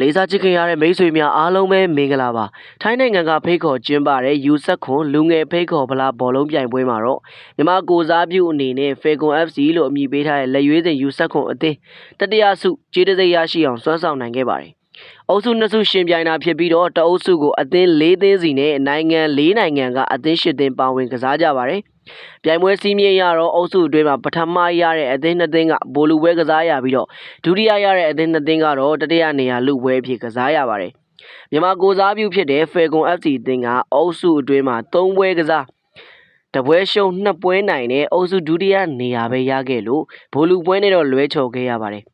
လေးစားချစ်ခင်ရတဲ့မိတ်ဆွေများအားလုံးပဲမင်္ဂလာပါထိုင်းနိုင်ငံကဖိတ်ခေါ်ကျင်းပတဲ့ယူဆက်ခွန်လူငယ်ဖိတ်ခေါ်ဗလာဘောလုံးပြိုင်ပွဲမှာတော့မြန်မာကိုစားပြုအနေနဲ့ Falcon FC လို့အမည်ပေးထားတဲ့လက်ရွေးစင်ယူဆက်ခွန်အသင်းတတိယဆုကျေးတစိရရှိအောင်စွမ်းဆောင်နိုင်ခဲ့ပါတယ်အုပ်စုနှစ်စုရှင်ပြိုင်တာဖြစ်ပြီးတော့တအုပ်စုကိုအသင်း၄သင်းစီနဲ့နိုင်ငံ၄နိုင်ငံကအသင်း၈သင်းပါဝင်ကစားကြပါတယ် ပြိုင်ပွဲစီးမြင်ရတော့အုပ်စုအတွင်းမှာပထမရတဲ့အသင်းနှစ်သင်းကဘိုလူပွဲကစားရပြီးတော့ဒုတိယရတဲ့အသင်းနှစ်သင်းကတော့တတိယနေရာလူပွဲအဖြစ်ကစားရပါတယ်မြန်မာကိုစားပြုဖြစ်တဲ့ Falcon FC အသင်းကအုပ်စုအတွင်းမှာ၃ပွဲကစားတပွဲရှုံးနှစ်ပွဲနိုင်တဲ့အုပ်စုဒုတိယနေရာပဲရခဲ့လို့ဘိုလူပွဲနဲ့တော့လွဲချော်ခဲ့ရပါတယ်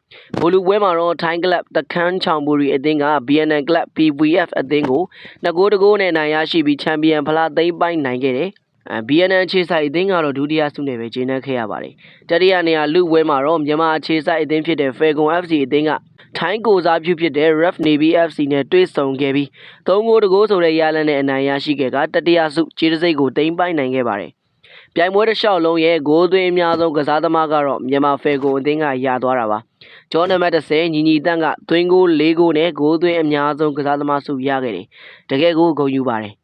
ဘိုလူပွဲမှာတော့ထိုင်းကလပ်တခန်းချောင်ဘူရီအသင်းက BNN ကလပ် PVF အသင်းကိုနှစ်ဂိုးတစ်ဂိုးနဲ့နိုင်ရရှိပြီးချန်ပီယံဖလားသိမ်းပိုက်နိုင်ခဲ့တယ်အဲ BNN အခြေဆိုင်အသင်းကတော့ဒုတိယဆုနဲ့ပဲကျင်းပခဲ့ရပါတယ်တတိယနေရာလူပွဲမှာတော့မြန်မာအခြေဆိုင်အသင်းဖြစ်တဲ့ Falcon FC အသင်းကထိုင်းကိုစားပြုဖြစ်တဲ့ Ref Navy FC နဲ့တွေ့ဆုံခဲ့ပြီးသုံးဂိုးတစ်ဂိုးဆိုတဲ့ရလဒ်နဲ့အနိုင်ရရှိခဲ့ကတတိယဆုခြေတစိတ်ကိုသိမ်းပိုက်နိုင်ခဲ့ပါတယ်ပြိုင်ပွဲတစ်လျှောက်လုံးရဲ့ဂိုးသွင်းအများဆုံးကစားသမားကတော့မြန်မာ Falcon အသင်းကရသွားတာပါကျောင်းနံပါတ်30ညီညီတန်းကသွင်းဂိုး၄ဂိုးနဲ့ဂိုးသွင်းအများဆုံးကစားသမားဆုရခဲ့တယ်တကယ်ကိုဂုဏ်ယူပါတယ်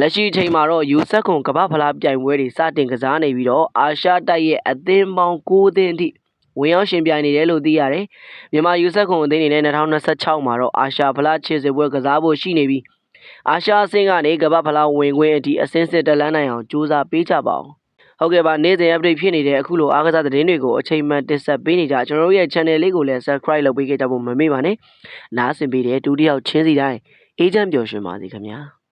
လက်ရှိအချိန်မှာတော့ယူဆက်ခွန်ကမ္ဘာဖလားပြိုင်ပွဲတွေစတင်ကစားနေပြီးတော့အာရှတိုက်ရဲ့အသင်းပေါင်း9သင်းအထိဝင်ရောက်ရှင်ပြိုင်နေတယ်လို့သိရတယ်။မြန်မာယူဆက်ခွန်အသင်းအနေနဲ့2026မှာတော့အာရှဖလားခြေစစ်ပွဲကစားဖို့ရှိနေပြီးအာရှအဆင့်ကနေကမ္ဘာဖလားဝင်ခွင့်အထိအဆင့်စစ်တက်လန်းနိုင်အောင်ကြိုးစားပေးကြပါအောင်။ဟုတ်ကဲ့ပါနေ့စဉ် update ဖြစ်နေတဲ့အခုလိုအားကစားသတင်းတွေကိုအချိန်မှန်တင်ဆက်ပေးနေကြကျွန်တော်တို့ရဲ့ channel လေးကိုလည်း subscribe လုပ်ပေးခဲ့ကြဖို့မမေ့ပါနဲ့။နားဆင်ပေးတဲ့ဒုတိယချင်းစီတိုင်းအေဂျင့်ပျော်ရွှင်ပါစေခင်ဗျာ။